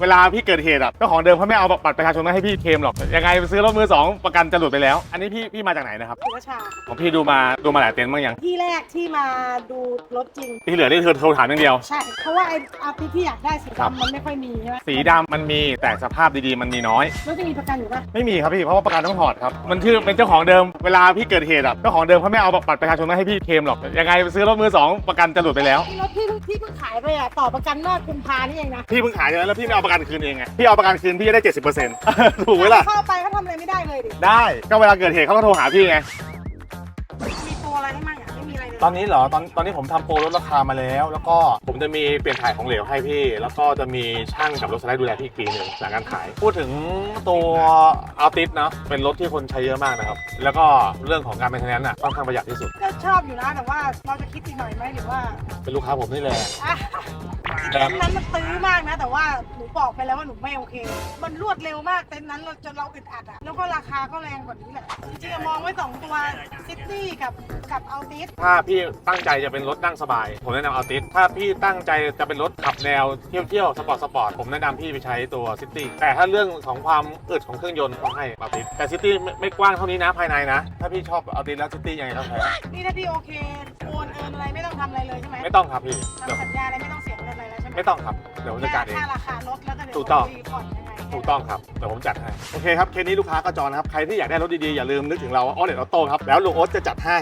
เวลาพี่เกิดเหตุอะเจ้าของเดิมเขาไม่เอาบัตรประชาชนมาให้พี่เคลมหรอกยังไงไปซื้อรถมือสองประกันจะหลุดไปแล้ว อันนี้พี่พี่มาจากไหนนะครับสุวชาของพี่ดูมาดูมาหลายเต็นท์บ้างยังที่แรกที่มาดูรถจริง ที่เหลือนี่เธอโทรถามอย่างเดียว ใช่ เพราะว่าไอ้อาร์ติที่อยากได้สีครับ ดำมันไม่ค่อยมีใช่ไหมสีดำมันมีแต่สภาพดีๆมันมีน้อย รถจะมีประกันอยู่ปะไม่มีครับพี่เพราะว่าประกันต้องถอดครับมันชื่อเป็นเจ้าของเดิมเวลาพี่เกิดเหตุอะเจ้าของเดิมเขาไม่เอาบัตรประชาชนมาให้พี่เคลมหรอกยังไงไปซื้อรถมือสองประกันจะหลุดไปแล้วไอ้รถที่ที่เพิ่งขายไปอะต่อประกันเมื่อกุมภานี่เองนะพี่เพิ่งขายใช่ไหมแล้วพี่ไม่เอาประกันคืนเองไงพี่เอาประกันคืนพี่จะได้เจ็ดสิบเปอร์เซ็นต์ถูกไหมล่ะ เข้าไปก็ทำอะไรไม่ได้เลยดิ ได้ก็เวลาเกิดเหตุเขาก็โทรหาพี่ไง มีตัวอะไรให้มั่งอะไม่มีอะไรเลยตอนนี้เหรอตอนตอนนี้ผมทำโปรลดราคามาแล้ว แล้วก็ผมจะมีเปลี่ยนถ่ายของเหลวให้พี่ แล้วก็จะมีช่างกับรถสไลด์ดูแลพี่อีกปีหนึ่งหลังการขาย พูดถึงตัวอัลติสเนาะเป็นรถที่คนใช้เยอะมากนะครับ แล้วก็เรื่องของการเป็นทนนอะค่อนข้างประหยัดที่สุด ก็ชอบอยู่นะแต่ว่าเราจะคิดอีกหน่อยไหมหรือว่าเป็นลูกค้าผมนี่แหละ อะ แบเต็บนท์นั้นมันตื้อมากนะ แต่ว่าหนูบอกไปแล้วว่าหนูไม่โอเค มันรวดเร็วมากเต็นท์นั้นเราจนเราอึดอัดอะแล้วก็ราคาก็แรงกว่านี้แหละจริงๆอะมองไว้สองตัวซิตี้กับกับอัลติสถ้าพี่ตั้งใจจะเป็นรถนั่งสบาย ผมแนะนำอัลติสถ้าพี่ตั้งใจจะเป็นรถขับแนวเที่ยวเที่ยวสปอร์ตสปอร์ตผมแนะนำพี่ไปใช้ตัวซิตี้แต่ถ้าเรื่องของความอึดของเครื่องยนต์ต้องให้อัลติสแต่ซิตี้ไม่ไม่กว้างเท่านี้นะภายในนะ ถ้าพี่ชอบอัลติสแล้วซิตี้ยังไงต้องแพ้นี่ถ้าพี่โอเคโอนเอินอะไรไม่ต้องทำอะไรเลยใช่ไหมไม่ต้องครับพี่เดี๋ยวทำสัญญาอะไรไม่ต้องเสียเงินอะ ไรแล้วใช่ไหมไม่ต้องครับ เดี๋ยวผมจัดการเอง แค่ราคารถแล้วก็เดี๋ยวถูกต้อง รีพอร์ตยังไงถูกต้องครับเดี๋ยวผมจัดให้ โอเคครับ เคสนี้ลูกค้าก็จองนะครับ ใครที่อยากได้รถดีๆ อย่าลืมนึกถึงเราออเดตออโต้ครับ แล้วลุงโอ๊ตจะจัดให้